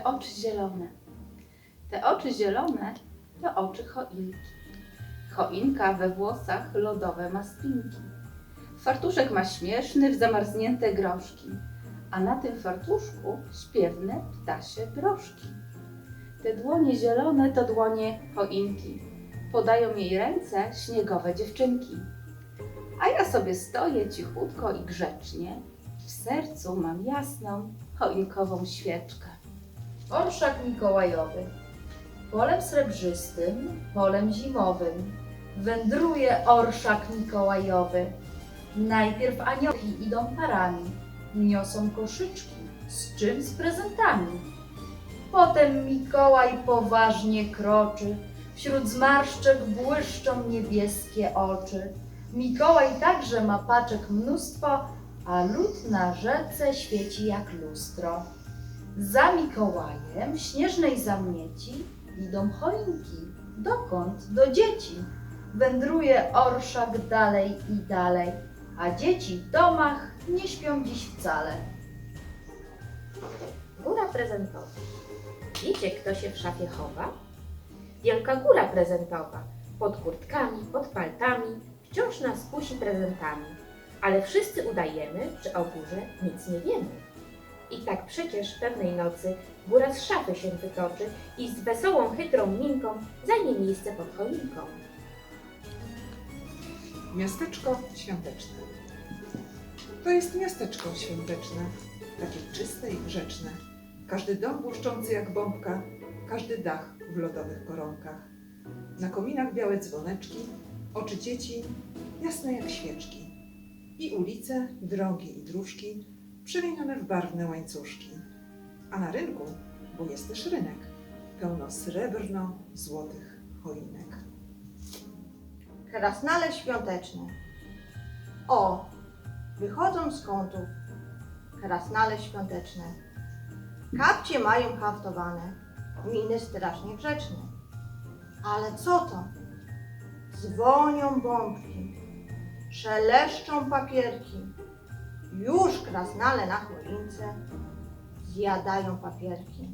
te oczy zielone. Te oczy zielone to oczy choinki. Choinka we włosach lodowe ma spinki. Fartuszek ma śmieszny w zamarznięte groszki, a na tym fartuszku śpiewne ptasie broszki. Te dłonie zielone to dłonie choinki. Podają jej ręce śniegowe dziewczynki. A ja sobie stoję cichutko i grzecznie. W sercu mam jasną choinkową świeczkę. Orszak Mikołajowy. Polem srebrzystym, polem zimowym. Wędruje orszak Mikołajowy. Najpierw aniołki idą parami. Niosą koszyczki. Z czym? Z prezentami. Potem Mikołaj poważnie kroczy. Wśród zmarszczek błyszczą niebieskie oczy. Mikołaj także ma paczek mnóstwo, a lód na rzece świeci jak lustro. Za Mikołajem śnieżnej zamieci idą choinki. Dokąd? Do dzieci. Wędruje orszak dalej i dalej, a dzieci w domach nie śpią dziś wcale. Góra prezentowa. Wiecie, kto się w szafie chowa? Wielka góra prezentowa. Pod kurtkami, pod paltami, wciąż nas kusi prezentami. Ale wszyscy udajemy, że o górze nic nie wiemy. I tak przecież pewnej nocy góra z szafy się wytoczy i z wesołą, chytrą minką zajmie miejsce pod choinką. Miasteczko świąteczne. To jest miasteczko świąteczne, takie czyste i grzeczne. Każdy dom błyszczący jak bombka, każdy dach w lodowych koronkach. Na kominach białe dzwoneczki, oczy dzieci jasne jak świeczki. I ulice, drogi i dróżki przemienione w barwne łańcuszki. A na rynku, bo jest też rynek, pełno srebrno-złotych choinek. krasnale świąteczne. O, wychodzą z kątów krasnale świąteczne. Kapcie mają haftowane, miny strasznie grzeczne. Ale co to? Dzwonią bombki, szeleszczą papierki. Już krasnale na choince zjadają papierki.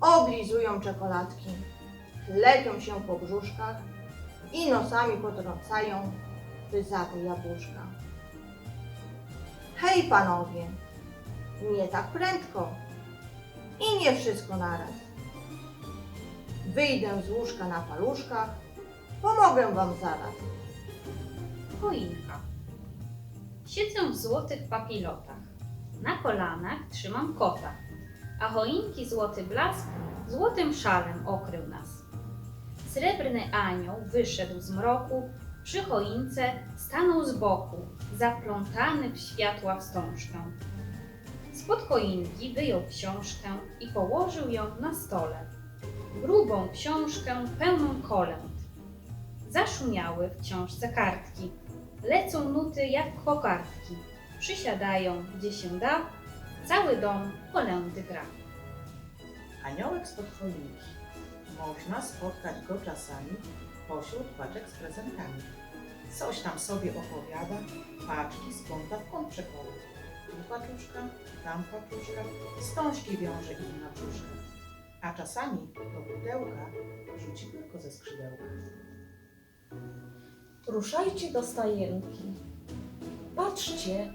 Oblizują czekoladki klepią się po brzuszkach i nosami potrącają wyzate jabłuszka. Hej panowie, nie tak prędko i nie wszystko naraz. Wyjdę z łóżka na paluszkach, pomogę wam zaraz. Choinka. Siedzę w złotych papilotach. Na kolanach trzymam kota, a choinki złoty blask złotym szalem okrył nas. Srebrny anioł wyszedł z mroku, przy choince stanął z boku, zaplątany w światła wstążkę. Spod choinki wyjął książkę i położył ją na stole. Grubą książkę pełną kolęd. Zaszumiały w książce kartki. Lecą nuty jak kokardki. Przysiadają, gdzie się da, cały dom kolędy gra. Aniołek spod choinki. Można spotkać go czasami pośród paczek z prezentami. Coś tam sobie opowiada, paczki z kąta w kąt przekłada. Tu paczuszka, tam paczuszka, wstążki wiąże im na brzuszkę. A czasami do pudełka rzuci tylko ze skrzydełka. Ruszajcie do stajenki. Patrzcie,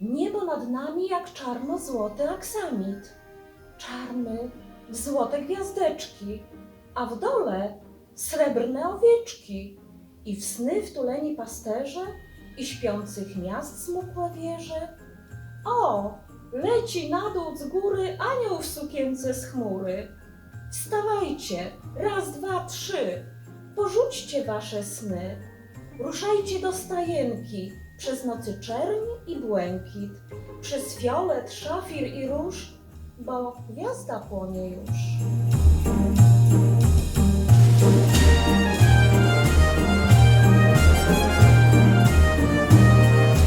niebo nad nami jak czarno-złoty aksamit. Czarny złote gwiazdeczki, a w dole srebrne owieczki i w sny wtuleni pasterze i śpiących miast smukłe wieże. O, leci na dół z góry anioł w sukience z chmury. Wstawajcie, raz, dwa, trzy, porzućcie wasze sny. Ruszajcie do stajenki przez nocy czerń i błękit, przez fiolet, szafir i róż, bo gwiazda płonie już.